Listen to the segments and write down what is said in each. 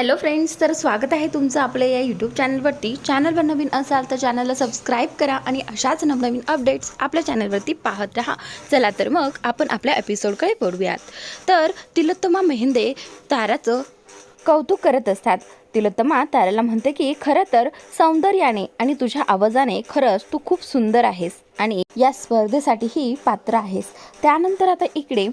Hello friends तर स्वागत आहे तुमचं आपल्या या यूट्यूब चॅनलवरती चॅनलवर नवीन असाल तर चॅनलला सबस्क्राईब करा आणि अशाच नवनवीन अपडेट्स आपल्या चॅनलवरती पाहत राहा. चला तर मग आपण आपल्या एपिसोडकडे बोलूयात तर तिलोत्तमा मेहंदे ताराचं कौतुक करत असतात. तिलोत्तमा ताराला म्हणते की खरं तर सौंदर्याने आणि तुझ्या आवाजाने खरंच तू खूप सुंदर आहेस आणि या स्पर्धेसाठीही पात्र आहेस. त्यानंतर आता इकडे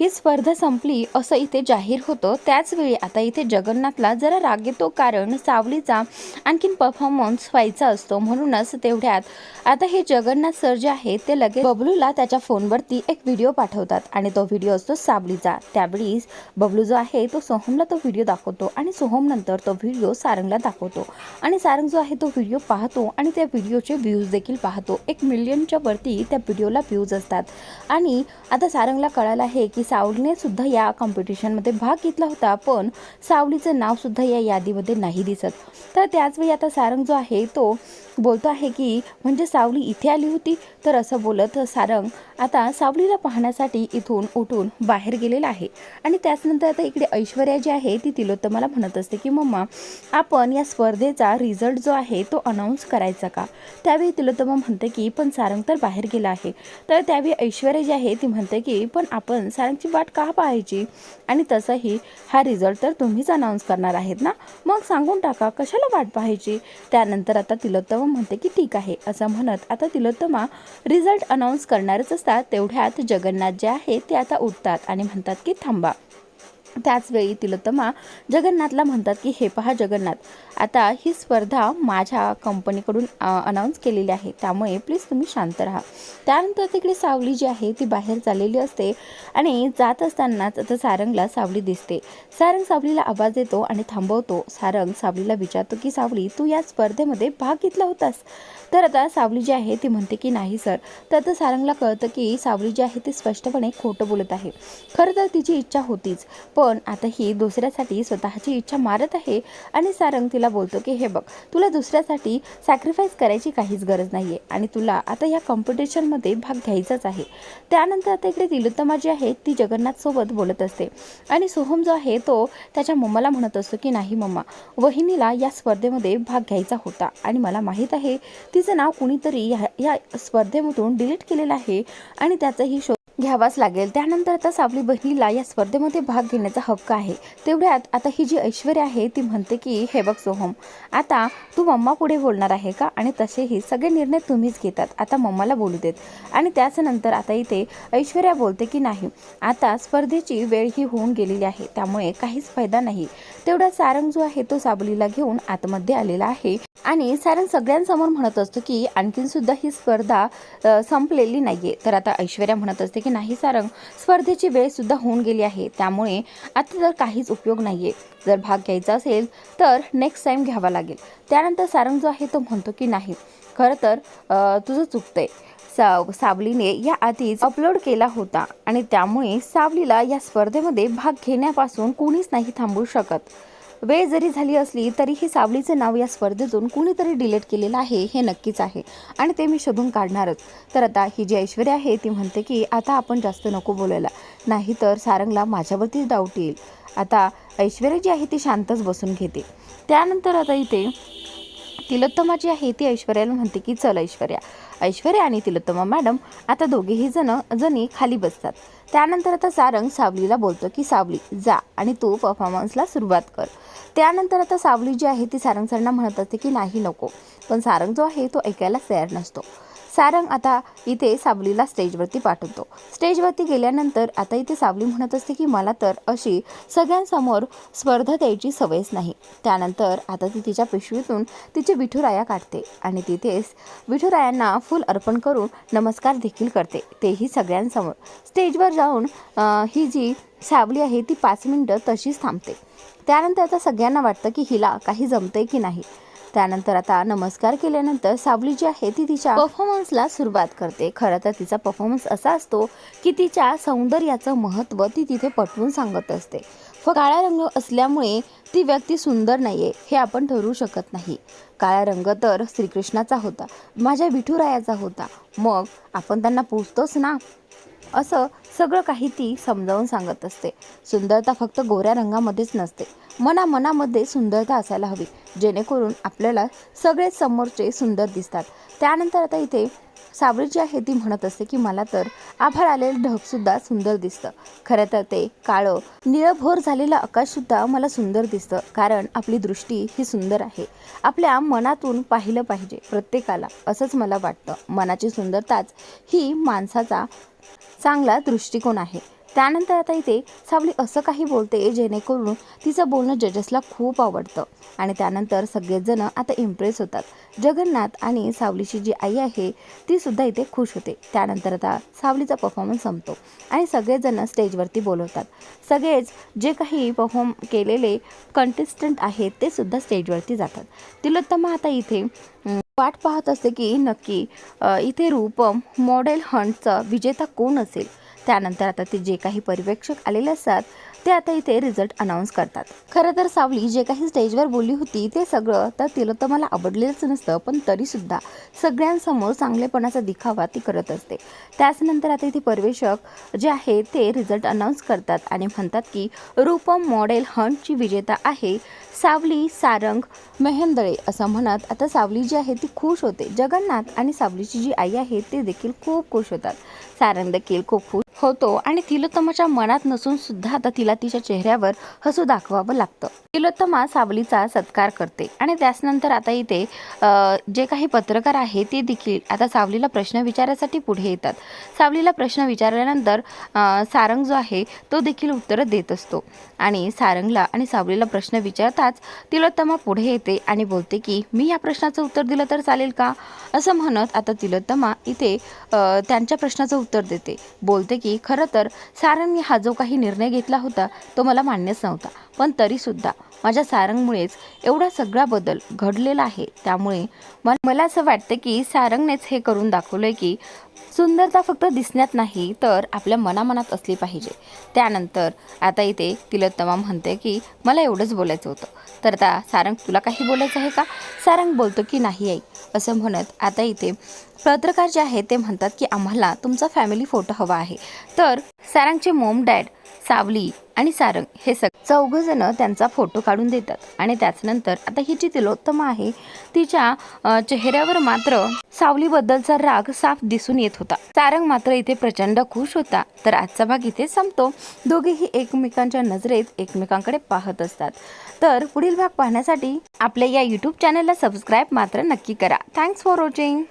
ही स्पर्धा संपली असं इथे जाहीर होतं. त्याचवेळी आता इथे जगन्नाथला जरा राग येतो कारण सावलीचा आणखीन परफॉर्मन्स व्हायचा असतो. म्हणूनच तेवढ्यात आता हे जगन्नाथ सर जे आहे ते लगेच बबलूला त्याच्या फोनवरती एक व्हिडिओ पाठवतात आणि तो व्हिडिओ असतो सावलीचा. त्यावेळी बबलू जो आहे तो सोहमला तो व्हिडिओ दाखवतो आणि सोहम नंतर तो व्हिडिओ सारंगला दाखवतो. आणि सारंग जो आहे तो व्हिडिओ पाहतो आणि त्या व्हिडिओचे व्ह्यूज देखील पाहतो. एक मिलियनच्या वरती त्या व्हिडिओला व्ह्यूज असतात. आणि आता सारंगला कळालं आहे की सावलीने सुद्धा या कॉम्पिटिशनमध्ये भाग घेतला होता पण सावलीचं नावसुद्धा या यादीमध्ये नाही दिसत. तर त्याचवेळी आता सारंग जो आहे तो बोलतो आहे की म्हणजे सावली इथे आली होती तर असं बोलत सारंग आता सावलीला पाहण्यासाठी इथून उठून बाहेर गेलेला आहे. आणि त्याचनंतर आता इकडे ऐश्वर्या जी आहे ती तिलोत्तमाला म्हणत असते की मम्मा आपण या स्पर्धेचा रिझल्ट जो आहे तो अनाऊन्स करायचा का त्यावेळी तिलोत्तमा म्हणते की पण सारंग तर बाहेर गेला आहे तर त्यावेळी ऐश्वर्या जी आहे ती म्हणते की पण आपण सारंगची वाट का पाहायची आणि तसंही हा रिझल्ट तर तुम्हीच अनाऊन्स करणार आहेत ना? मग सांगून टाका कशाला वाट पाहायची त्यानंतर आता तिलोत्तमा म्हणते की ठीक आहे असं म्हणत आता तिलोत्तमा रिझल्ट अनाऊन्स करणारच असतात तेवढ्यात जगन्नाथ जे आहे ते आता उठतात आणि म्हणतात की थांबा. त्याचवेळी तिलोत्तमा जगन्नाथला म्हणतात की हे पहा जगन्नाथ आता ही स्पर्धा माझ्या कंपनीकडून अनाऊन्स केलेली आहे. त्यामुळे प्लीज तुम्ही शांत राहा. त्यानंतर तिकडे सावली जी आहे ती बाहेर चाललेली असते आणि जात असतानाच आता सारंगला सावली दिसते. सारंग सावलीला आवाज देतो आणि थांबवतो. सारंग सावलीला विचारतो की सावली तू या स्पर्धेमध्ये भाग घेतला होतास? तर आता सावली जी आहे ती म्हणते की नाही सर. तर आता सारंगला कळतं की सावली जी आहे ती स्पष्टपणे खोटं बोलत आहे. खरं तर तिची इच्छा होतीच पण पण आता ही दुसऱ्यासाठी स्वतःची इच्छा मारत आहे आणि सारंग तिला बोलतो की हे बघ तुला दुसऱ्यासाठी सॅक्रिफाईस करायची काहीच गरज नाही आहे आणि तुला आता या कॉम्पिटिशनमध्ये भाग घ्यायचाच आहे. त्यानंतर आता इकडे तिलोत्तमा जी आहे ती जगन्नाथसोबत बोलत असते. आणि सोहम जो आहे तो त्याच्या मम्माला म्हणत असतो की नाही मम्मा वहिनीला या स्पर्धेमध्ये भाग घ्यायचा होता आणि मला माहीत आहे तिचं नाव कुणीतरी ह्या या स्पर्धेमधून डिलीट केलेलं आहे आणि त्याचाही शोध घ्यावाच लागेल. त्यानंतर आता सावली बहिणीला या स्पर्धेमध्ये भाग घेण्याचा हक्क आहे. तेवढ्यात आता ही जी ऐश्वर्या आहे ती म्हणते की हे बघ सोहम आता तू मम्मा पुढे बोलणार आहे का? आणि तसेही सगळे निर्णय तुम्हीच घेतात. आता मम्माला बोलू देत. आणि त्याचनंतर आता इथे ऐश्वर्या बोलते की नाही आता स्पर्धेची वेळ ही होऊन गेलेली आहे. त्यामुळे काहीच फायदा नाही. तेवढा सारंग जो आहे तो साबलीला घेऊन आतमध्ये आलेला आहे. आणि सारंग सगळ्यांसमोर म्हणत असतो की आणखीन सुद्धा ही स्पर्धा संपलेली नाही आहे तर आता ऐश्वर्या म्हणत असते की नाही सारंग स्पर्धेची वेळ सुद्धा होऊन गेली आहे. त्यामुळे आता तर काहीच उपयोग नाही आहे जर भाग घ्यायचा असेल तर नेक्स्ट टाईम घ्यावा लागेल. त्यानंतर सारंग जो आहे तो म्हणतो की नाही खरं तर अ, तुझं चुकतंय. सा सावलीने या आधीच अपलोड केला होता आणि त्यामुळे सावलीला या स्पर्धेमध्ये भाग घेण्यापासून कोणीच नाही थांबू शकत. वेळ जरी झाली असली तरीही सावलीचं नाव या स्पर्धेतून कुणीतरी डिलीट केलेलं आहे हे नक्कीच आहे. आणि ते मी शोधून काढणारच. तर आता ही जी ऐश्वर्या आहे ती म्हणते की आता आपण जास्त नको बोलायला. नाही तर सारंगला माझ्यावरतीच डाऊट येईल. आता ऐश्वर्या जी आहे ती शांतच बसून घेते. त्यानंतर आता इथे तिलोत्तमा जी आहे ती ऐश्वर्याला म्हणते की चल ऐश्वर्या. ऐश्वर्या आणि तिलोत्तमा मॅडम आता दोघेही जण जणी खाली बसतात. त्यानंतर आता सारंग सावलीला बोलतो की सावली जा आणि तू परफॉर्मन्सला सुरुवात कर. त्यानंतर आता सावली जी आहे ती सारंग सरांना म्हणत असते की नाही नको. पण सारंग जो आहे तो ऐकायला तयार नसतो. सारंग आता इथे सावलीला स्टेजवरती पाठवतो. स्टेजवरती गेल्यानंतर आता इथे सावली म्हणत असते की मला तर अशी सगळ्यांसमोर स्पर्धा द्यायची सवयच नाही. त्यानंतर आता ती तिच्या पिशवीतून तिचे विठुराया काढते आणि तिथेच विठुरायांना फुल अर्पण करून नमस्कार देखील करते. तेही सगळ्यांसमोर. स्टेजवर जाऊन ही जी सावली आहे ती पाच मिनटं तशीच थांबते. त्यानंतर आता सगळ्यांना वाटतं की हिला काही जमतंय की नाही? त्यानंतर आता नमस्कार केल्यानंतर सावली जी आहे ती तिच्या परफॉर्मन्सला सुरुवात करते. खरं तर तिचा परफॉर्मन्स असा असतो की तिच्या सौंदर्याचं महत्त्व ती तिथे पटवून सांगत असते. काळा रंग असल्यामुळे ती व्यक्ती सुंदर नाहीये हे आपण ठरवू शकत नाही. काळा रंग तर श्रीकृष्णाचा होता माझ्या विठुरायाचा होता. मग आपण त्यांना पूजतोच ना? असं सगळं काही ती समजावून सांगत असते. सुंदरता फक्त गोऱ्या रंगामध्येच नसते. मना मनामध्ये सुंदरता असायला हवी जेणेकरून आपल्याला सगळे समोरचे सुंदर दिसतात. त्यानंतर आता इथे सावळी जी आहे ती म्हणत असते की मला तर आभाळ आलेलं ढगसुद्धा सुंदर दिसतं. खरं तर ते काळं निळभोर झालेलं आकाशसुद्धा मला सुंदर दिसतं कारण आपली दृष्टी ही सुंदर आहे. आपल्या मनातून पाहिलं पाहिजे प्रत्येकाला असंच मला वाटतं. मनाची सुंदरताच ही माणसाचा चांगला दृष्टिकोन आहे. त्यानंतर आता इथे सावली असं काही बोलते जेणेकरून तिचं बोलणं जजेसला खूप आवडतं. आणि त्यानंतर सगळेजण आता इम्प्रेस होतात. जगन्नाथ आणि सावलीची जी आई आहे ती सुद्धा इथे खुश होते. त्यानंतर आता सावलीचा परफॉर्मन्स संपतो. आणि सगळेजण स्टेजवरती बोलवतात. सगळेच जे काही परफॉर्म केलेले कंटेस्टंट आहेत ते सुद्धा स्टेजवरती जातात. तिलोत्तमा आता इथे वाट पाहत असते की नक्की इथे रूपम मॉडेल हंटचा विजेता कोण असेल? त्यानंतर आता ते जे काही पर्यवेक्षक आलेले असतात ते आता इथे रिझल्ट अनाऊन्स करतात. खरं तर सावली जे काही स्टेजवर बोलली होती ते सगळं तर तिलं तर मला आवडलेलंच नसतं पण तरीसुद्धा सगळ्यांसमोर चांगलेपणाचा दिखावा ती करत असते. त्याचनंतर आता इथे परवेशक जे आहे ते रिझल्ट अनाऊन्स करतात आणि म्हणतात की रूपम मॉडेल हंटची विजेता आहे सावली सारंग मेहेंदळे असं म्हणत आता सावली जी आहे ती खुश होते. जगन्नाथ आणि सावलीची जी आई आहे ते देखील खूप खुश होतात. सारंग देखील खूप खुश होतो. आणि तिलोत्तमाच्या मनात नसून सुद्धा आता तिला तिच्या चेहऱ्यावर हसू दाखवावं लागतं. तिलोत्तमा सावलीचा सत्कार करते. आणि त्याचनंतर आता इथे जे काही पत्रकार आहे ते देखील आता सावलीला प्रश्न विचारायसाठी पुढे येतात. सावलीला प्रश्न विचारल्यानंतर सारंग जो आहे तो देखील उत्तरं देत असतो. आणि सारंगला आणि सावलीला प्रश्न विचारताच तिलोत्तमा पुढे येते आणि बोलते की मी या प्रश्नाचं उत्तर दिलं तर चालेल का? असं म्हणत आता तिलोत्तमा इथे त्यांच्या प्रश्नाचं उत्तर देते. बोलते की खरं तर सारंगने हा जो काही निर्णय घेतला होता तो मला मान्यच नव्हता. पण तरीसुद्धा माझ्या सारंगमुळेच एवढा सगळा बदल घडलेला आहे. त्यामुळे म- मला असं वाटतं की सारंगनेच हे करून दाखवलं आहे की सुंदरता फक्त दिसण्यात नाही तर आपल्या मनामनात असली पाहिजे. त्यानंतर आता इथे तिलोत्तमा म्हणते की मला एवढंच बोलायचं होतं. तर आता सारंग तुला काही बोलायचं आहे का? सारंग बोलतो की नाही आई. असं म्हणत आता इथे पत्रकार जे आहे ते म्हणतात की आम्हाला तुमचा फॅमिली फोटो हवा आहे. तर सारंगचे मोम डॅड सावली आणि सारंग हे सग चौघजण त्यांचा फोटो काढून देतात आणि त्याचनंतर आता ही जी तिलोत्तमा आहे तिच्या चेहऱ्यावर मात्र सावलीबद्दलचा राग साफ दिसून येत होता. सारंग मात्र इथे प्रचंड खुश होता. तर आजचा भाग इथे संपतो. दोघेही एकमेकांच्या नजरेत एकमेकांकडे पाहत असतात. तर पुढील भाग पाहण्यासाठी आपल्या या यूट्यूब चॅनलला सबस्क्राईब मात्र नक्की करा. Thanks for watching